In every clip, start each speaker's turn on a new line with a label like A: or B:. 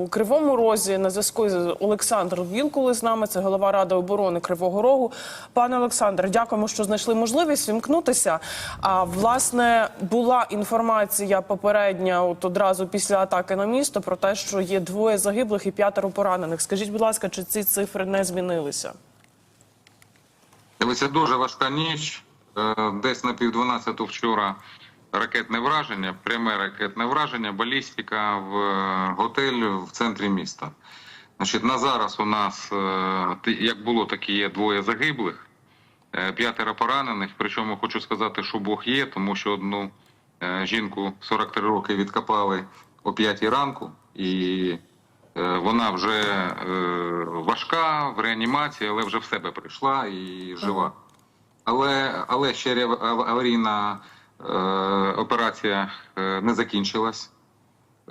A: У Кривому Розі на зв'язку з Олександр Вілкули з нами. Це голова ради оборони Кривого Рогу. Пане Олександр, дякуємо, що знайшли можливість вімкнутися. А власне була інформація попередня, от одразу після атаки на місто, про те, що є двоє загиблих і п'ятеро поранених. Скажіть, будь ласка, чи ці цифри не змінилися?
B: Дивіться, дуже важка ніч. Е, Десь на пів 12 вчора ракетне враження, пряме ракетне враження, балістика в е, готель в центрі міста. Значить, на зараз у нас, е, як було, так і є двоє загиблих, е, п'ятеро поранених. Причому хочу сказати, що Бог є, тому що одну жінку 43 роки відкопали о 5 ранку, і вона вже важка в реанімації, але вже в себе прийшла і жива. Але, але ще аварійна операція е, не закінчилась.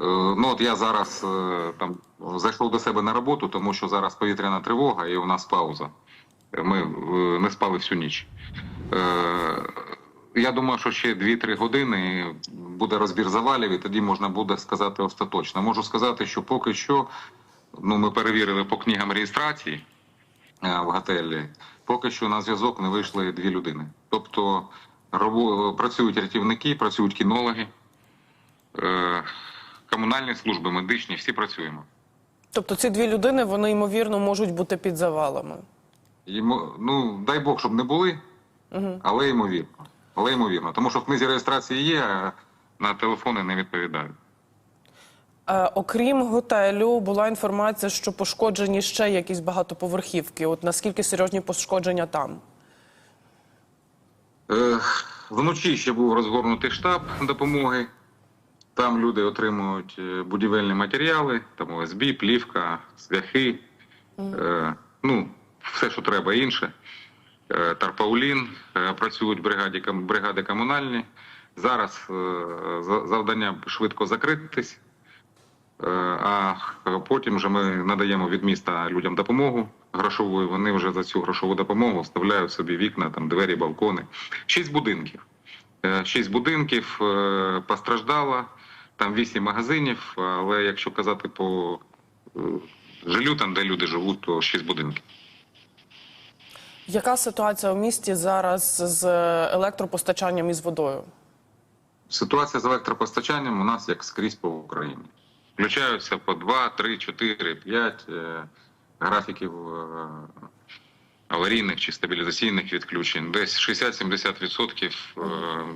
B: Е, ну от я зараз е, там зайшов до себе на роботу, тому що зараз повітряна тривога і у нас пауза. Ми е, не спали всю ніч. Е, я думаю, що ще 2-3 години буде розбір завалів, і тоді можна буде сказати остаточно. Можу сказати, що поки що ну, ми перевірили по книгам реєстрації е, в готелі. Поки що на зв'язок не вийшли дві людини. Тобто працюють рятівники, працюють кінологи, е, комунальні служби, медичні, всі працюємо.
A: Тобто ці дві людини вони ймовірно можуть бути під завалами.
B: Йому, ну, дай Бог, щоб не були, але ймовірно. Але ймовірно. Тому що в книзі реєстрації є, а на телефони не відповідають.
A: Е, окрім готелю, була інформація, що пошкоджені ще якісь багатоповерхівки. От наскільки серйозні пошкодження там?
B: Е, Вночі ще був розгорнутий штаб допомоги. Там люди отримують е, будівельні матеріали, там ОСБ, плівка, цвяхи, е, ну, все, що треба інше. Е, Тарпаулін, працюють бригаді, бригади комунальні. Зараз завдання швидко закритись, а потім вже ми надаємо від міста людям допомогу грошову. Вони вже за цю грошову допомогу вставляють собі вікна, там двері, балкони. Шість будинків. Е, Шість будинків е, постраждало, там вісім магазинів. Але якщо казати по е, жилю, там де люди живуть, то шість будинків.
A: Яка ситуація у місті зараз з електропостачанням і з водою?
B: Ситуація з електропостачанням у нас як скрізь по Україні. Включаються по 2, 3, 4, 5 е, графіків е, аварійних чи стабілізаційних відключень. Десь 60-70% е,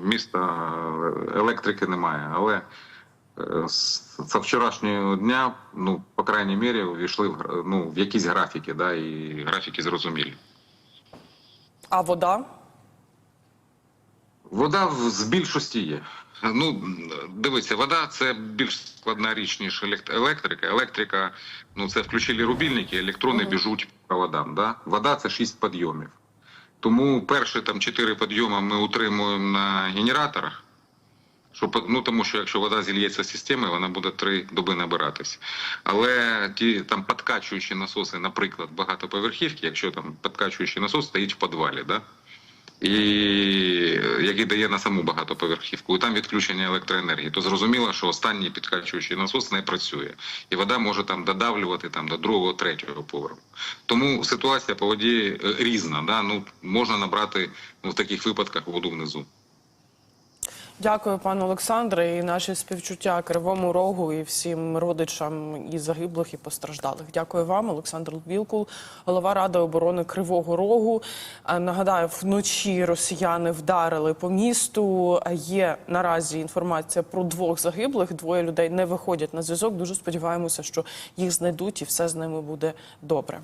B: міста е, електрики немає. Але з вчорашнього дня, ну, по крайній мірі, увійшли в, ну, в якісь графіки, да, і графіки зрозумілі.
A: А вода?
B: Вода в- з більшості є. Ну, дивіться, вода це більш складна річ, ніж електрика. Електрика, ну це включили рубільники, електрони біжуть по проводам. Да? Вода це 6 підйомів. Тому перші там 4 підйоми ми утримуємо на генераторах. Щоб, ну тому що якщо вода зільється з системи, вона буде три доби набиратись. Але ті там подкачуючі насоси, наприклад, багатоповерхівки, якщо там подкачуючий насос стоїть в підвалі, да? І е, який дає на саму багатоповерхівку, і там відключення електроенергії, то зрозуміло, що останній підкачуючий насос не працює, і вода може там додавлювати там до другого, третього поверху. Тому ситуація по воді е, різна. Да? Ну можна набрати ну, в таких випадках воду внизу.
A: Дякую, пане Олександре, і наші співчуття Кривому Рогу і всім родичам і загиблих, і постраждалих. Дякую вам, Олександр Вілкул, голова Ради оборони Кривого Рогу. Е, Нагадаю, вночі росіяни вдарили по місту. Є наразі інформація про двох загиблих. Двоє людей не виходять на зв'язок. Дуже сподіваємося, що їх знайдуть і все з ними буде добре.